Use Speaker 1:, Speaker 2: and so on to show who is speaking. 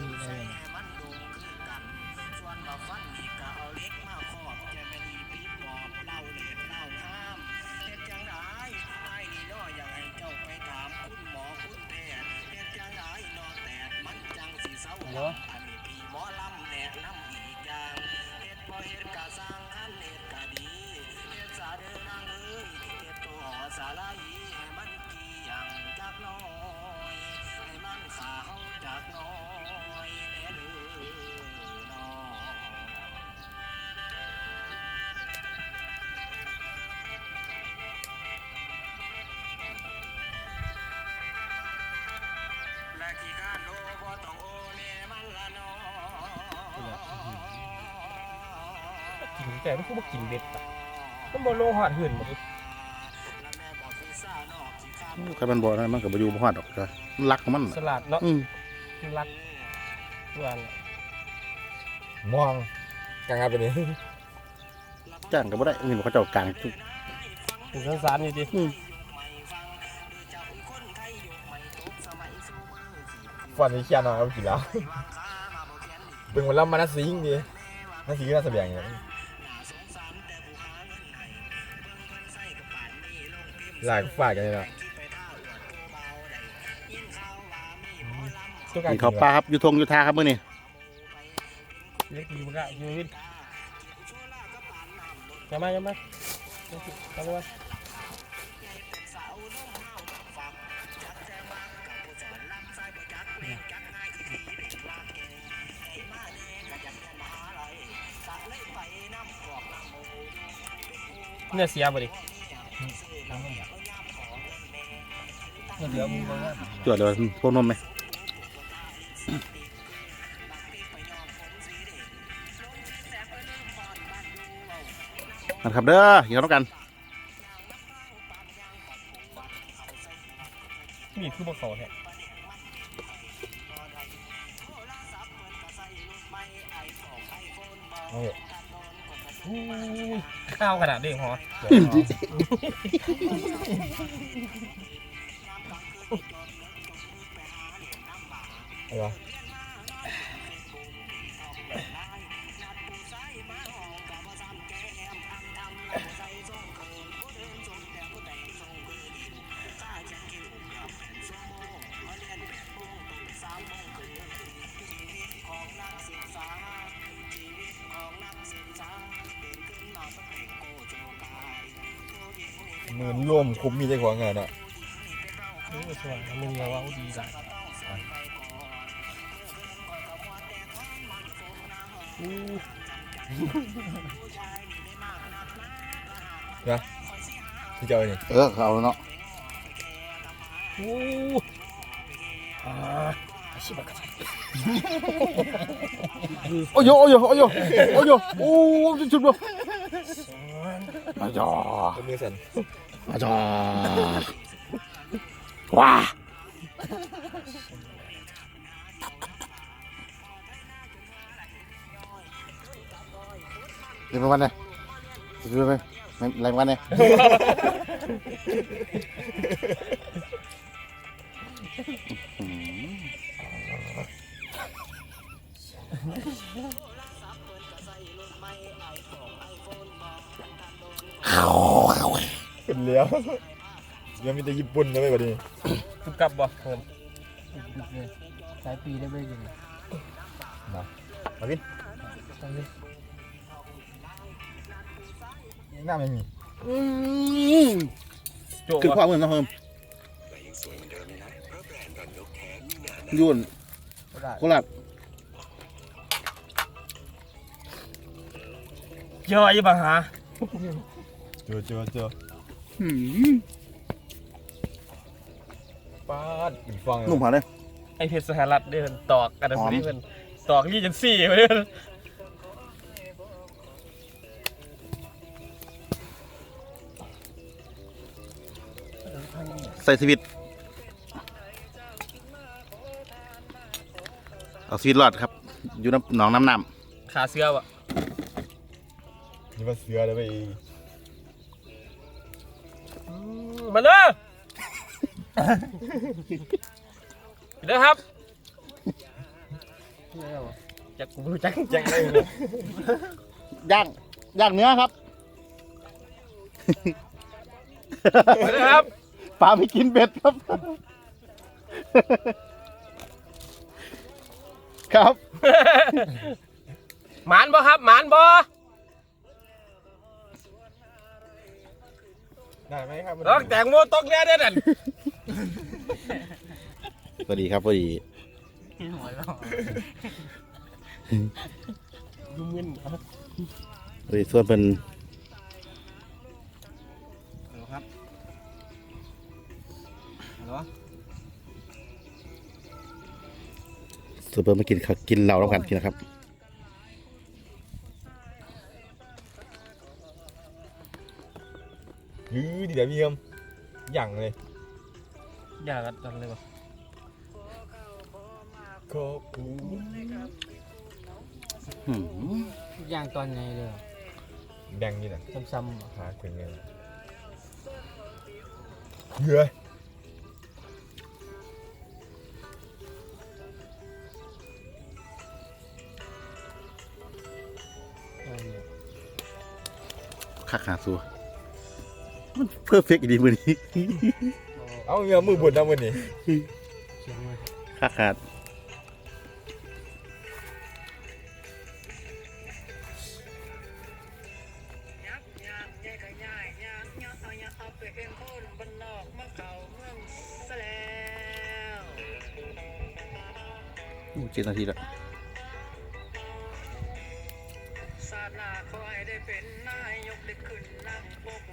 Speaker 1: นี่ได้
Speaker 2: มันดูคือกัน ส่วนมาฟันนี่ก็เอาเล็กมาครอบจะไม่ดีปีปอบเล่าเล่นเล่าห้ามเฮ็ดจังไดไอ้นี่น้ออยากให้เจ้าไปถามคุณหมอคุณแพทย์เฮ็ดจังไดนอแตกมันจังสิเศร้าหำอันนี้พี่หมอลำแนะนำอีกอย่างเฮ็ดบ่เฮ็ดก็สร้างอันเฮ็ดก็ดีเฮ็ดซาเด้อนางเอ้ยเฮ็ดตัวหอสาลาย แต่
Speaker 1: ไม่คือบ่กินเบ็ดอะมันบ่โลหอดหื่นบ่ดิ
Speaker 2: และแม่บอกคือซ่านอกขี้ข้าน
Speaker 3: ใครมันบอกนะมันก็บ่อยู่บ่ฮอดดอกจ้ะมันรักของมัน
Speaker 1: สลัดเนาะ
Speaker 3: อืม
Speaker 1: มันรักเพื่อน
Speaker 4: มองกลางงานไปนี่
Speaker 3: จ้างก็บ่ได้นี่เขาเจ้ากลางทุก
Speaker 1: ถึงสงสารอยู่ดิ
Speaker 3: อืม
Speaker 4: ฝันที่เขียนเอากี่แล้ว เป็นวันละมานัดสิงดีนัดสิงน่าเสบียงอย่างนี้ หลายฝ่ายกันเลยนะ
Speaker 1: ตัวกลาง
Speaker 3: นี่เขาปลาครับอยู่ทงอยู่ท่าครับมื้อนี้
Speaker 1: เล็กดีมันก็อยู่วินจะมาจะมาจะมาเนี่ยเสียบ่ดิ
Speaker 4: เดี๋ยวมึงมา
Speaker 3: จวดเลยพวกนมไหมนะครับเด้ออยู่น้ำกัน
Speaker 1: มีดคือบ่เข้าแท้
Speaker 4: โอ้ย
Speaker 1: อู้ยข้าวขนาดนี้หรอ
Speaker 4: อะไรวะหมื่นร่วมคุ้มมีใจของเงินอะ
Speaker 1: อู้
Speaker 4: ที่เจ้านี่
Speaker 3: เออเอาเนาะ
Speaker 1: อู้อ่าชิบะกะ
Speaker 3: โอ้ยโอ้ยโอ้ยโอ้ยโอ้ยโอ้ยชุดบ่อา ว้าเดี๋ยวไปวันไหนเดี๋ยวไปอะไรวันไหนอืม
Speaker 4: เป็นเลี้ยว ยังมีแต่ญี่ปุ่นนะไม่แบบนี้
Speaker 1: ทุกกลับบ่เพิ่น
Speaker 5: สายปีได้ไหมยัง
Speaker 4: มาวิน
Speaker 5: ตอนนี้
Speaker 4: หน้าไม่มี
Speaker 1: โจ
Speaker 3: คือ
Speaker 1: บ่
Speaker 3: ความเหมือนนะเพิ่มยุ่นโคราช
Speaker 1: เยอะอยู่บ่หา
Speaker 4: เจอเจอเจอ
Speaker 3: อืม
Speaker 4: ป้าดอีกฟัง
Speaker 3: นุ่มผ่าเลย
Speaker 1: ไอเพชรสหรัฐเด้อตอกกันนะ
Speaker 3: หอม
Speaker 1: พอดีเพิ่นตอกรีเจนซี่เด้อ
Speaker 3: ใส่สวิตช์เอาสวิตช์รอดครับ อยู่น้ำหนองน้ำน้
Speaker 1: ขาเสื้อบ่
Speaker 4: นี่มันเสือเลยไป
Speaker 1: อืมมาเลย เด้อครับ
Speaker 5: ไม่เอา
Speaker 1: จักกูบ่รู้จัก
Speaker 4: ยังได้เลย
Speaker 3: ย่างย่างเนื้อครับ
Speaker 1: นะครับ
Speaker 3: ปลาไม่กินเบ็ดครับ ครับ
Speaker 1: หมานบ่ครับ หมานบ่
Speaker 4: ได้ไหมครับ
Speaker 1: ลองแตงโมตกแน่เด้อนั่น
Speaker 3: พอดีครับพอดี
Speaker 5: หัวเราะ
Speaker 1: ดูมึนครับ
Speaker 3: พอดีส่วนเป็น
Speaker 2: ฮัลโหลครับฮัลโหล
Speaker 3: ส่วนเป็นมากินข้าวกินเหล้าแล้วกันกินนะครับ
Speaker 4: ยื้อดีเดี๋ยวพี่เอิมอย่างเลย
Speaker 1: อยากกันจังเลยบ่
Speaker 4: ขอบคุณ
Speaker 3: อืม
Speaker 5: ย่างตอนไงเลยเหรอ
Speaker 4: แดงนี่น่ะ
Speaker 5: ซ้ำๆเหรอ
Speaker 4: หาถึงเงินเฮ้ย
Speaker 5: เอาเนี่ย
Speaker 3: คักหาซัวมันเพอร์เฟกต์ดีมือนี้
Speaker 5: เอา
Speaker 4: เงือมือบุญนะวันนี้
Speaker 5: ขา
Speaker 3: ขาด
Speaker 2: เจ็ดนาทีล้สาดาขอใได้เป็นนายยก
Speaker 3: ได้ขึ้นนั่บก